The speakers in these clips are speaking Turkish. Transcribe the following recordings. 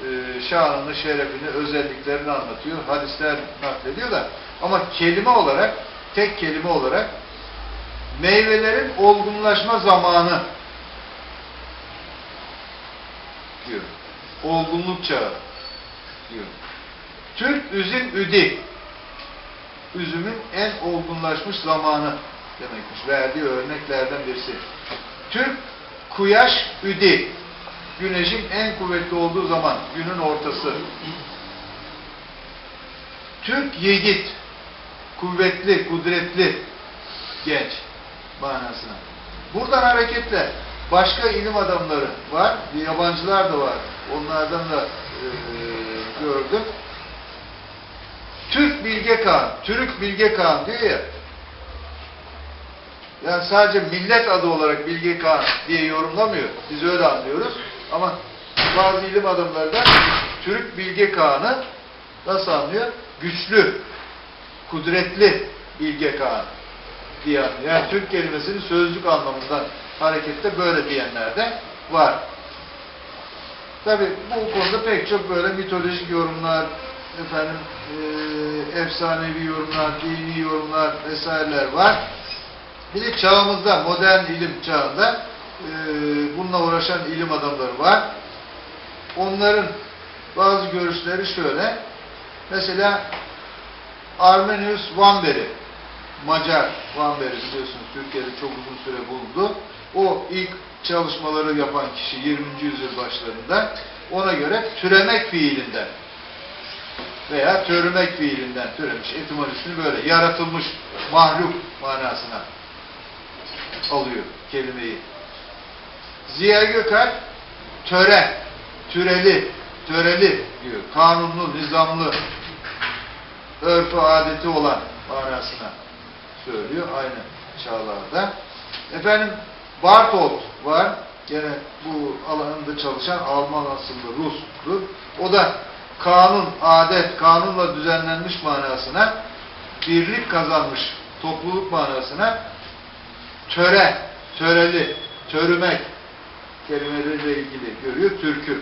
e, şanını, şerefini, özelliklerini anlatıyor. Hadisler naklediyor da ama kelime olarak, tek kelime olarak meyvelerin olgunlaşma zamanı diyor. Olgunluk çağı diyor. Türk üzüm üdi. Üzümün en olgunlaşmış zamanı demekmiş. Verdiği örneklerden birisi. Türk kuyaş üdi. Güneşin en kuvvetli olduğu zaman, günün ortası. Türk yiğit. Kuvvetli, kudretli genç manasına. Buradan hareketle başka ilim adamları var, yabancılar da var. Onlardan da e, gördüm. Türk Bilge Kağan, Türk Bilge Kağan diyor ya. Yani sadece millet adı olarak Bilge Kağan diye yorumlamıyor. Biz öyle anlıyoruz. Ama bazı ilim adamları da Türk Bilge Kağan'ı nasıl anlıyor? Güçlü, kudretli Bilge Kağan diye anlıyor. Yani Türk kelimesini sözlük anlamından harekette böyle diyenler de var. Tabi bu konuda pek çok böyle mitolojik yorumlar, efendim e, efsanevi yorumlar, dini yorumlar vesaireler var. Bir de çağımızda, modern ilim çağında e, bununla uğraşan ilim adamları var. Onların bazı görüşleri şöyle. Mesela Armenius Vanberi, Macar Vanberi biliyorsunuz Türkiye'de çok uzun süre bulundu. O ilk çalışmaları yapan kişi 20. yüzyıl başlarında ona göre türemek fiilinden veya törümek fiilinden türemiş. Etimolojisini böyle yaratılmış mahluk manasına alıyor kelimeyi. Ziya Gökalp töre, türeli, töreli diyor. Kanunlu, nizamlı, örfü adeti olan manasına söylüyor aynı çağlarda. Efendim Bartolt var. Gene bu alanında çalışan Alman asıllı Rus'tur. O da kanun, adet, kanunla düzenlenmiş manasına birlik kazanmış topluluk manasına töre, töreli, törümek kelimeleriyle ilgili görüyor türkü.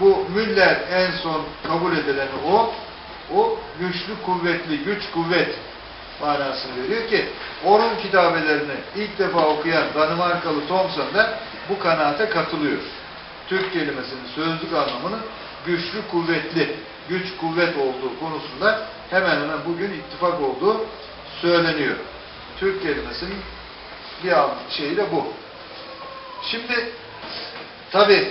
Bu Müller en son kabul edileni o. O güçlü, kuvvetli, güç, kuvvet manasını veriyor ki onun kitabelerini ilk defa okuyan Danimarkalı Thomson da bu kanaate katılıyor. Türk kelimesinin sözlük anlamının güçlü, kuvvetli, güç, kuvvet olduğu konusunda hemen hemen bugün ittifak olduğu söyleniyor. Türk kelimesinin bir şeyi de bu. Şimdi tabi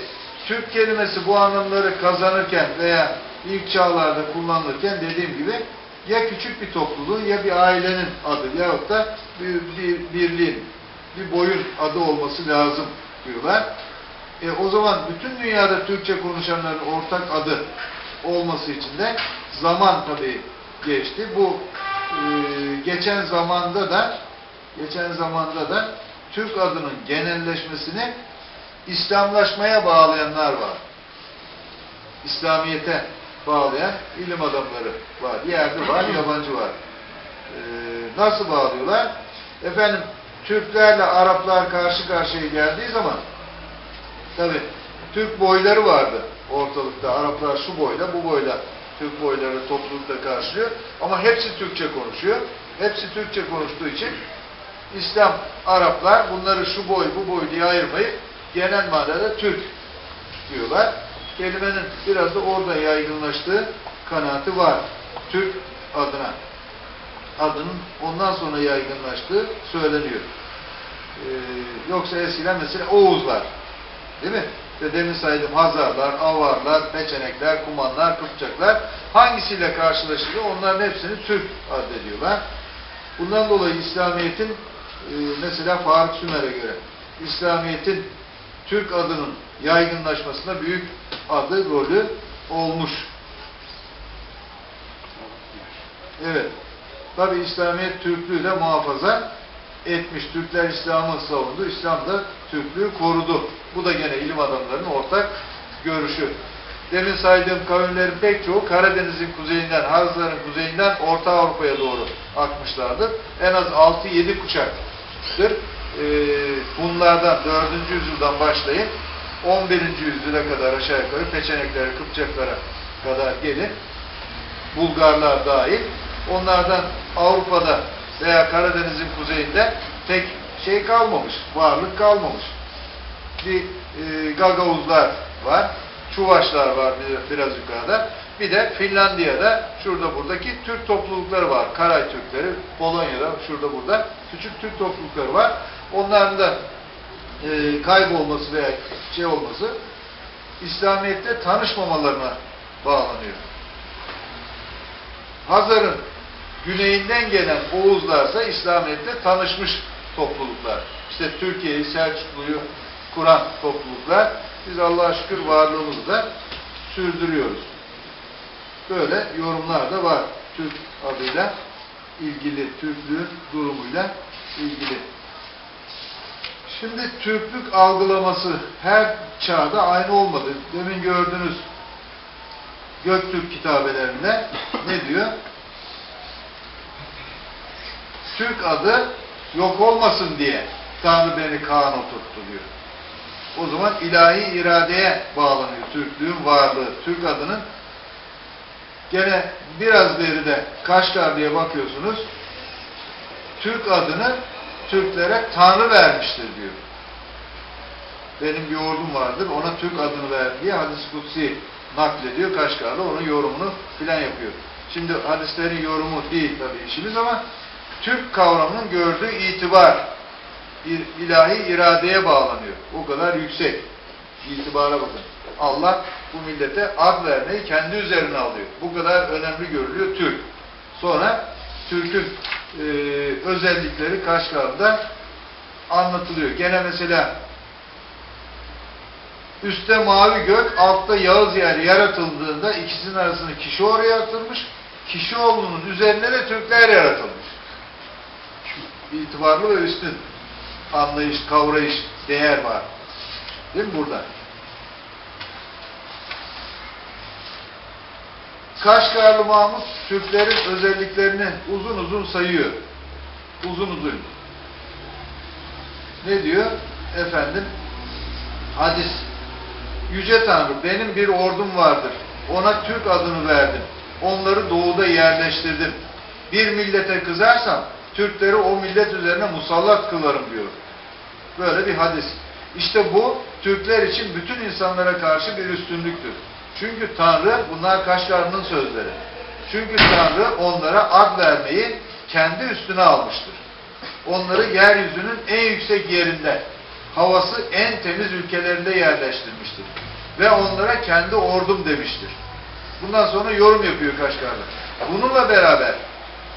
Türk kelimesi bu anlamları kazanırken veya ilk çağlarda kullanılırken dediğim gibi ya küçük bir topluluğun ya bir ailenin adı yahut da bir, bir birliğin, bir boyun adı olması lazım diyorlar. E, o zaman bütün dünyada Türkçe konuşanların ortak adı olması için de zaman tabii geçti. Bu e, geçen zamanda da geçen zamanda da Türk adının genelleşmesini İslamlaşmaya bağlayanlar var. İslamiyete bağlayan ilim adamları var. Yerli var, yabancı var. Ee, nasıl bağlıyorlar? Efendim, Türklerle Araplar karşı karşıya geldiği zaman tabi Türk boyları vardı ortalıkta. Araplar şu boyla, bu boyla Türk boyları toplulukta karşılıyor. Ama hepsi Türkçe konuşuyor. Hepsi Türkçe konuştuğu için İslam, Araplar bunları şu boy, bu boy diye ayırmayıp genel manada Türk diyorlar. Kelimenin biraz da orada yaygınlaştığı kanaati var. Türk adına. Adının ondan sonra yaygınlaştığı söyleniyor. Ee, yoksa eskiden mesela Oğuzlar. Değil mi? İşte demin saydım Hazarlar, Avarlar, Peçenekler, Kumanlar, Kıpçaklar hangisiyle karşılaşılıyor onların hepsini Türk addediyorlar. Bundan dolayı İslamiyet'in mesela Faruk Sümer'e göre İslamiyet'in Türk adının yaygınlaşmasında büyük adı, rolü olmuş. Evet. Tabi İslamiyet Türklüğü de muhafaza etmiş. Türkler İslam'ı savundu. İslam da Türklüğü korudu. Bu da gene ilim adamlarının ortak görüşü. Demin saydığım kavimlerin pek çoğu Karadeniz'in kuzeyinden, Hazların kuzeyinden Orta Avrupa'ya doğru akmışlardır. En az 6-7 kuşaktır. Ee, bunlardan 4. yüzyıldan başlayıp 11. yüzyıla kadar aşağı yukarı Peçeneklere, Kıpçaklara kadar gelin. Bulgarlar dahil. Onlardan Avrupa'da veya Karadeniz'in kuzeyinde pek şey kalmamış, varlık kalmamış. Bir e, Gagavuzlar var, Çuvaşlar var bir- biraz yukarıda. Bir de Finlandiya'da şurada buradaki Türk toplulukları var. Karay Türkleri, Polonya'da şurada burada küçük Türk toplulukları var. Onların da e, kaybolması veya şey olması İslamiyet'te tanışmamalarına bağlanıyor. Hazar'ın güneyinden gelen Oğuzlarsa İslamiyet'te tanışmış topluluklar. İşte Türkiye'yi, Selçuklu'yu kuran topluluklar. Biz Allah'a şükür varlığımızı da sürdürüyoruz. Böyle yorumlar da var. Türk adıyla ilgili, Türklüğün durumuyla ilgili. Şimdi Türklük algılaması her çağda aynı olmadı. Demin gördünüz Göktürk kitabelerinde ne diyor? Türk adı yok olmasın diye Tanrı beni Kaan oturttu diyor. O zaman ilahi iradeye bağlanıyor Türklüğün varlığı. Türk adının gene biraz deride Kaşgar diye bakıyorsunuz. Türk adını Türklere Tanrı vermiştir diyor. Benim bir ordum vardır, ona Türk adını ver diye hadis-i kutsi naklediyor Kaşgarlı, onun yorumunu filan yapıyor. Şimdi hadislerin yorumu değil tabii işimiz ama Türk kavramının gördüğü itibar il- ilahi iradeye bağlanıyor. O kadar yüksek. İtibara bakın. Allah bu millete ad vermeyi kendi üzerine alıyor. Bu kadar önemli görülüyor Türk. Sonra Türk'ün e, özellikleri Kaşgar'da anlatılıyor. Gene mesela üstte mavi gök, altta Yağız yer yaratıldığında ikisinin arasında kişi oraya yaratılmış. Kişi oğlunun üzerine de Türkler yaratılmış. İtibarlı ve üstün anlayış, kavrayış, değer var. Değil mi burada? Kaşgarlı Mahmut Türklerin özelliklerini uzun uzun sayıyor. Uzun uzun. Ne diyor? Efendim hadis. Yüce Tanrı benim bir ordum vardır. Ona Türk adını verdim. Onları doğuda yerleştirdim. Bir millete kızarsam Türkleri o millet üzerine musallat kılarım diyor. Böyle bir hadis. İşte bu Türkler için bütün insanlara karşı bir üstünlüktür. Çünkü Tanrı, bunlar Kaşgarlı'nın sözleri. Çünkü Tanrı onlara ad vermeyi kendi üstüne almıştır. Onları yeryüzünün en yüksek yerinde, havası en temiz ülkelerinde yerleştirmiştir. Ve onlara kendi ordum demiştir. Bundan sonra yorum yapıyor Kaşgarlı. Bununla beraber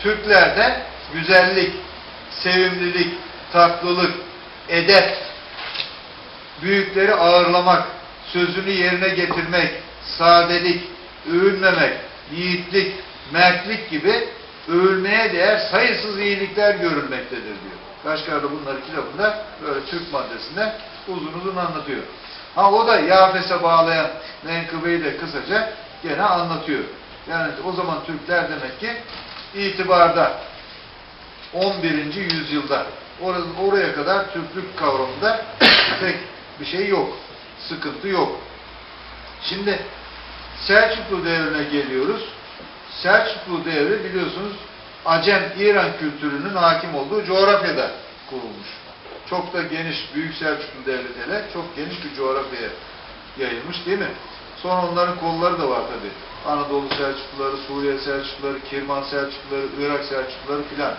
Türklerde güzellik, sevimlilik, tatlılık, edep, büyükleri ağırlamak, sözünü yerine getirmek, sadelik, övünmemek, yiğitlik, mertlik gibi övülmeye değer sayısız iyilikler görülmektedir diyor. Kaşgarlı bunları kitabında böyle Türk maddesinde uzun uzun anlatıyor. Ha o da Yafes'e bağlayan menkıbeyi de kısaca gene anlatıyor. Yani o zaman Türkler demek ki itibarda 11. yüzyılda Or- oraya kadar Türklük kavramında pek bir şey yok. Sıkıntı yok. Şimdi Selçuklu devrine geliyoruz. Selçuklu devri biliyorsunuz Acem İran kültürünün hakim olduğu coğrafyada kurulmuş. Çok da geniş Büyük Selçuklu devleti hele çok geniş bir coğrafyaya yayılmış değil mi? Sonra onların kolları da var tabi. Anadolu Selçukluları, Suriye Selçukluları, Kirman Selçukluları, Irak Selçukluları filan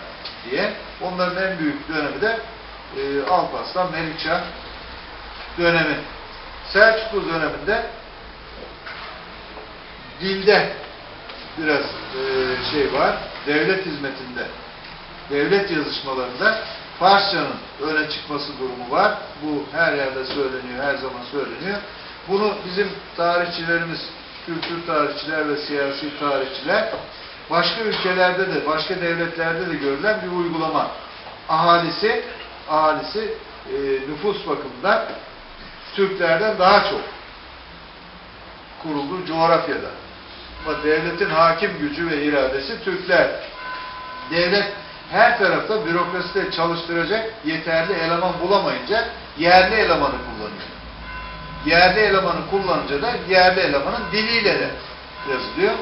diye. Onların en büyük dönemi de e, Alparslan, Melikşah dönemi. Selçuklu döneminde dilde biraz e, şey var, devlet hizmetinde, devlet yazışmalarında Farsçanın öne çıkması durumu var. Bu her yerde söyleniyor, her zaman söyleniyor. Bunu bizim tarihçilerimiz, kültür tarihçiler ve siyasi tarihçiler başka ülkelerde de, başka devletlerde de görülen bir uygulama. Ahalisi, ahalisi e, nüfus bakımından Türklerden daha çok kurulduğu coğrafyada. Ama devletin hakim gücü ve iradesi Türkler. Devlet her tarafta bürokraside çalıştıracak yeterli eleman bulamayınca yerli elemanı kullanıyor. yerli elemanı kullanınca da yerli elemanın diliyle de yazılıyor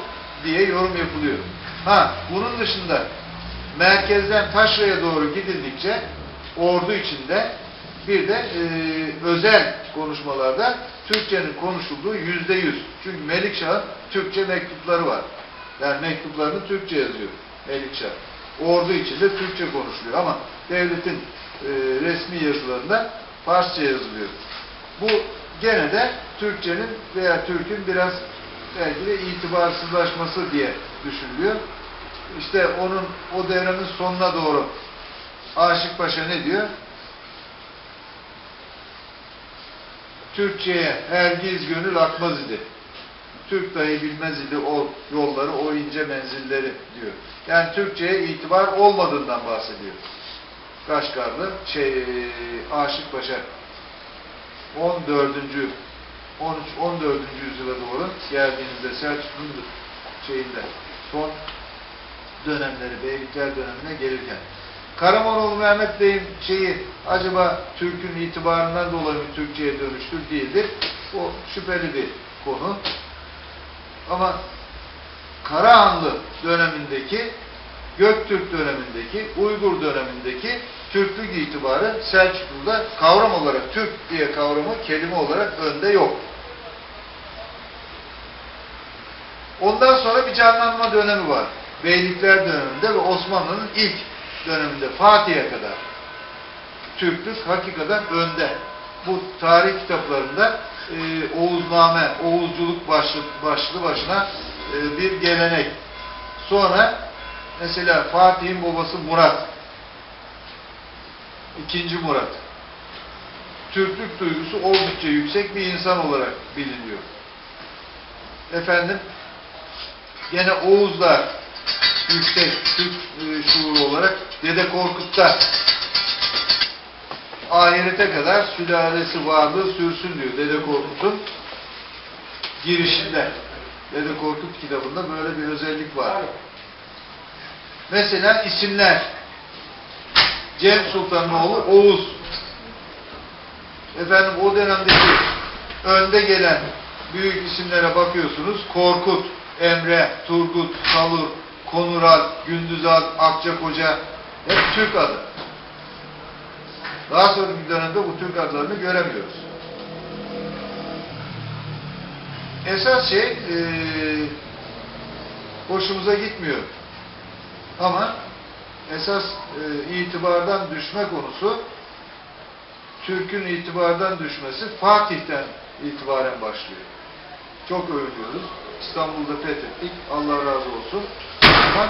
diye yorum yapılıyor. Ha bunun dışında merkezden taşraya doğru gidildikçe ordu içinde bir de e, özel konuşmalarda Türkçenin konuşulduğu yüzde yüz. Çünkü Melikşah'ın Türkçe mektupları var. Yani mektuplarını Türkçe yazıyor Melikşah. Ordu içinde Türkçe konuşuluyor ama devletin e, resmi yazılarında Farsça yazılıyor. Bu gene de Türkçenin veya Türk'ün biraz belki de itibarsızlaşması diye düşünülüyor. İşte onun o devrenin sonuna doğru Aşık Paşa ne diyor? Türkçe'ye hergiz gönül akmaz idi. Türk dahi bilmez idi o yolları, o ince menzilleri diyor. Yani Türkçe'ye itibar olmadığından bahsediyor. Kaşgarlı, şey, Aşık Paşa 14. 13 14. yüzyıla doğru geldiğinizde Selçuklu'nun şeyinde son dönemleri, beylikler dönemine gelirken Karamanoğlu Mehmet Bey'in şeyi acaba Türk'ün itibarından dolayı mı Türkçe'ye dönüştür değildir. O şüpheli bir konu. Ama Karahanlı dönemindeki Göktürk dönemindeki, Uygur dönemindeki Türklük itibarı Selçuklu'da kavram olarak Türk diye kavramı kelime olarak önde yok. Ondan sonra bir canlanma dönemi var. Beylikler döneminde ve Osmanlı'nın ilk döneminde Fatih'e kadar Türklük hakikaten önde. Bu tarih kitaplarında e, Oğuzname, Oğuzculuk başlı, başlı başına e, bir gelenek. Sonra mesela Fatih'in babası Murat, ikinci Murat. Türklük duygusu oldukça yüksek bir insan olarak biliniyor. Efendim, gene Oğuzlar yüksek Türk e, şuuru olarak Dede Korkut'ta ahirete kadar sülalesi varlığı sürsün diyor Dede Korkut'un girişinde. Dede Korkut kitabında böyle bir özellik var. Mesela isimler. Cem Sultan'ın oğlu Oğuz. Efendim o dönemdeki önde gelen büyük isimlere bakıyorsunuz. Korkut, Emre, Turgut, Salur, Konural, Gündüzal, Akçakoca hep Türk adı. Daha sonraki dönemde bu Türk adlarını göremiyoruz. Esas şey eee hoşumuza gitmiyor. Ama esas e, itibardan düşme konusu Türk'ün itibardan düşmesi Fatih'ten itibaren başlıyor. Çok övünüyoruz. İstanbul'da fethettik. Allah razı olsun. Ama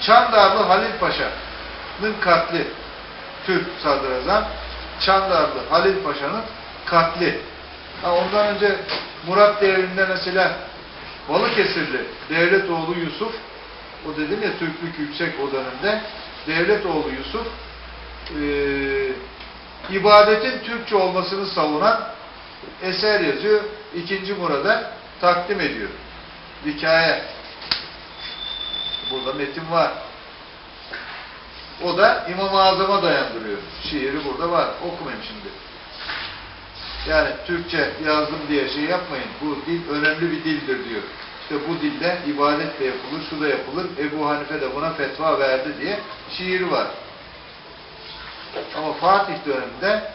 Çandarlı Halil Paşa'nın katli Türk sadrazam Çandarlı Halil Paşa'nın katli. Ha, ondan önce Murat devrinde mesela Balıkesirli Devletoğlu Yusuf o dedim ya Türklük yüksek o dönemde Devletoğlu Yusuf e, ibadetin Türkçe olmasını savunan eser yazıyor. İkinci Murad'a takdim ediyor. Hikaye. Burada metin var. O da İmam-ı Azam'a dayandırıyor. Şiiri burada var. Okumayayım şimdi. Yani Türkçe yazdım diye şey yapmayın. Bu dil önemli bir dildir diyor. İşte bu dilde ibadet de yapılır, şu da yapılır. Ebu Hanife de buna fetva verdi diye şiiri var. Ama Fatih döneminde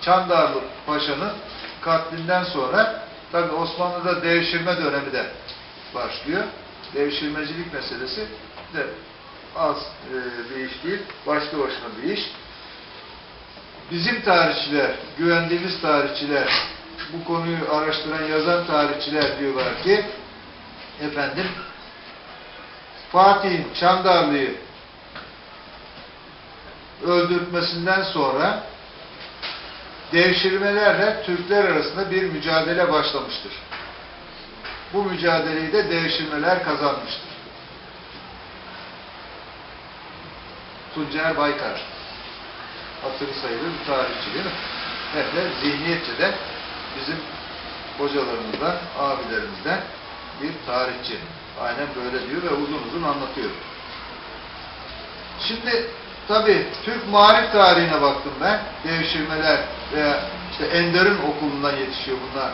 Çandarlı Paşa'nın katlinden sonra tabi Osmanlı'da devşirme dönemi de başlıyor. Devşirmecilik meselesi de az e, bir iş değil, başlı başına bir iş. Bizim tarihçiler, güvendiğimiz tarihçiler, bu konuyu araştıran, yazan tarihçiler diyorlar ki, efendim, Fatih'in Çandarlı'yı öldürtmesinden sonra devşirmelerle Türkler arasında bir mücadele başlamıştır. Bu mücadeleyi de devşirmeler kazanmıştır. Tuncer Baykar hatırı sayılır bir tarihçi değil mi? Hem de zihniyetçe de bizim hocalarımızdan, abilerimizden bir tarihçi. Aynen böyle diyor ve uzun uzun anlatıyor. Şimdi tabi Türk marif tarihine baktım ben. Devşirmeler veya işte Ender'in okulundan yetişiyor bunlar.